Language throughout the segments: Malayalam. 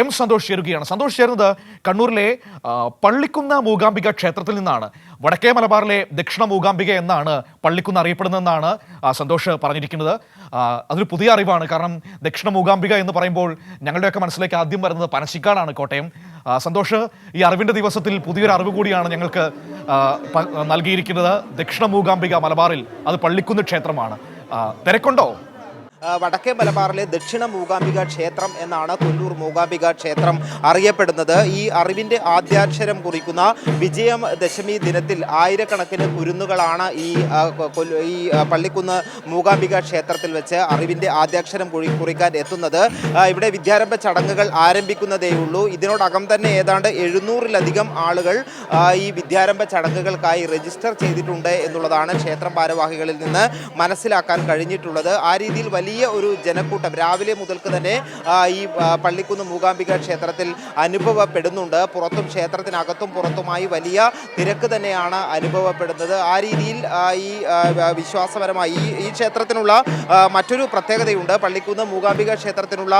എം സന്തോഷ് ചേരുകയാണ്. സന്തോഷ് ചേരുന്നത് കണ്ണൂരിലെ പള്ളിക്കുന്ന മൂകാംബിക ക്ഷേത്രത്തിൽ നിന്നാണ്. വടക്കേ മലബാറിലെ ദക്ഷിണ മൂകാംബിക എന്നാണ് പള്ളിക്കുന്ന് അറിയപ്പെടുന്നതെന്നാണ് സന്തോഷ് പറഞ്ഞിരിക്കുന്നത്. അതൊരു പുതിയ അറിവാണ്. കാരണം ദക്ഷിണ മൂകാംബിക എന്ന് പറയുമ്പോൾ ഞങ്ങളുടെയൊക്കെ മനസ്സിലേക്ക് ആദ്യം വരുന്നത് പനശിക്കാടാണ് കോട്ടയം. സന്തോഷ് ഈ അറിവിന്റെ ദിവസത്തിൽ പുതിയൊരു അറിവ് കൂടിയാണ് ഞങ്ങൾക്ക് നൽകിയിരിക്കുന്നത്. ദക്ഷിണ മൂകാംബിക മലബാറിൽ അത് പള്ളിക്കുന്ന് ക്ഷേത്രമാണ്. തിരക്കുണ്ടോ? വടക്കേ മലബാറിലെ ദക്ഷിണ മൂകാംബിക ക്ഷേത്രം എന്നാണ് കൊല്ലൂർ മൂകാംബിക ക്ഷേത്രം അറിയപ്പെടുന്നത്. ഈ അറിവിന്റെ ആദ്യാക്ഷരം കുറിക്കുന്ന വിജയം ദശമി ദിനത്തിൽ ആയിരക്കണക്കിന് കുരുന്നുകളാണ് ഈ ഈ പള്ളിക്കുന്ന് മൂകാംബിക ക്ഷേത്രത്തിൽ വെച്ച് അറിവിന്റെ ആദ്യാക്ഷരം കുറി- കുറിക്കാൻ എത്തുന്നത്. ഇവിടെ വിദ്യാരംഭ ചടങ്ങുകൾ ആരംഭിക്കുന്നതേയുള്ളൂ ഇതിനോടകം തന്നെ ഏതാണ്ട് എഴുന്നൂറിലധികം ആളുകൾ ഈ വിദ്യാരംഭ ചടങ്ങുകൾക്കായി രജിസ്റ്റർ ചെയ്തിട്ടുണ്ട് എന്നുള്ളതാണ് ക്ഷേത്രം ഭാരവാഹികളിൽ നിന്ന് മനസ്സിലാക്കാൻ കഴിഞ്ഞിട്ടുള്ളത്. ആ രീതിയിൽ വലിയ ഒരു ജനക്കൂട്ടം. രാവിലെ മുതൽക്ക് തന്നെ ഈ പള്ളിക്കുന്ന് മൂകാംബിക ക്ഷേത്രത്തിൽ അനുഭവപ്പെടുന്നുണ്ട്. പുറത്തും ക്ഷേത്രത്തിനകത്തും പുറത്തുമായി വലിയ തിരക്ക് തന്നെയാണ് അനുഭവപ്പെടുന്നത്. ആ രീതിയിൽ ഈ വിശ്വാസപരമായി ഈ ക്ഷേത്രത്തിനുള്ള മറ്റൊരു പ്രത്യേകതയുണ്ട്. പള്ളിക്കുന്ന് മൂകാംബിക ക്ഷേത്രത്തിനുള്ള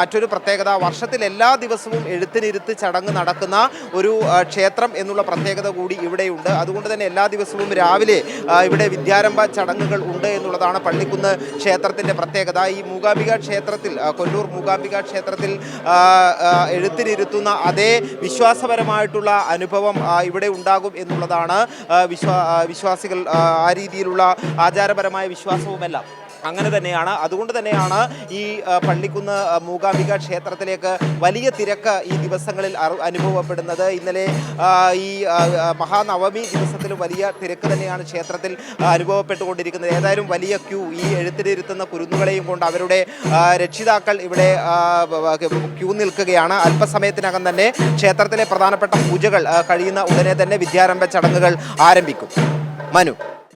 മറ്റൊരു പ്രത്യേകത വർഷത്തിൽ എല്ലാ ദിവസവും എഴുത്തിനിരുത്ത് ചടങ്ങ് നടക്കുന്ന ഒരു ക്ഷേത്രം എന്നുള്ള പ്രത്യേകത കൂടി ഇവിടെയുണ്ട്. അതുകൊണ്ട് തന്നെ എല്ലാ ദിവസവും രാവിലെ ഇവിടെ വിദ്യാരംഭ ചടങ്ങുകൾ ഉണ്ട് എന്നുള്ളതാണ് പള്ളിക്കുന്ന് ക്ഷേത്രത്തിന്റെ പ്രത്യേകത ഈ മൂകാംബിക ക്ഷേത്രത്തിൽ കൊല്ലൂർ മൂകാംബിക ക്ഷേത്രത്തിൽ എഴുത്തിനിരുത്തുന്ന അതേ വിശ്വാസപരമായിട്ടുള്ള അനുഭവം ഇവിടെ ഉണ്ടാകും എന്നുള്ളതാണ് വിശ്വാ വിശ്വാസികൾ ആ രീതിയിലുള്ള ആചാരപരമായ വിശ്വാസവുമെല്ലാം. അങ്ങനെ തന്നെയാണ്. അതുകൊണ്ട് തന്നെയാണ് ഈ പള്ളിക്കുന്ന് മൂകാംബിക ക്ഷേത്രത്തിലേക്ക് വലിയ തിരക്ക് ഈ ദിവസങ്ങളിൽ അനുഭവപ്പെടുന്നത്. ഇന്നലെ ഈ മഹാനവമി ദിവസത്തിൽ വലിയ തിരക്ക് തന്നെയാണ് ക്ഷേത്രത്തിൽ അനുഭവപ്പെട്ടുകൊണ്ടിരിക്കുന്നത്. ഏതായാലും വലിയ ക്യൂ ഈ എഴുത്തിലിരുത്തുന്ന കുരുന്നുകളെയും കൊണ്ട് അവരുടെ രക്ഷിതാക്കൾ ഇവിടെ ക്യൂ നിൽക്കുകയാണ്. അല്പസമയത്തിനകം തന്നെ ക്ഷേത്രത്തിലെ പ്രധാനപ്പെട്ട പൂജകൾ കഴിയുന്ന ഉടനെ തന്നെ വിദ്യാരംഭ ചടങ്ങുകൾ ആരംഭിക്കും. മനു.